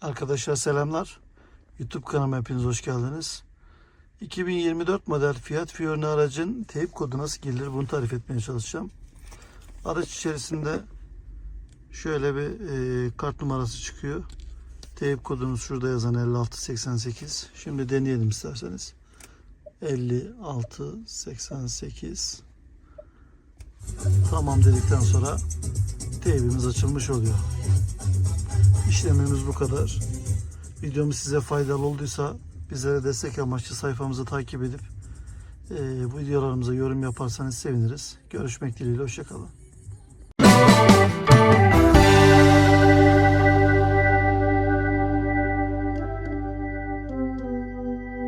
Arkadaşlar selamlar. YouTube kanalıma hepiniz hoş geldiniz. 2024 model Fiat Fiorino aracın teyip kodu nasıl girilir bunu tarif etmeye çalışacağım. Araç içerisinde şöyle bir e, kart numarası çıkıyor. Teyip kodumuz şurada yazan 5688. Şimdi deneyelim isterseniz. 5688 Tamam dedikten sonra teybimiz açılmış oluyor. İşlemimiz bu kadar. Videomuz size faydalı olduysa bizlere destek amaçlı sayfamızı takip edip e, videolarımıza yorum yaparsanız seviniriz. Görüşmek dileğiyle. Hoşçakalın.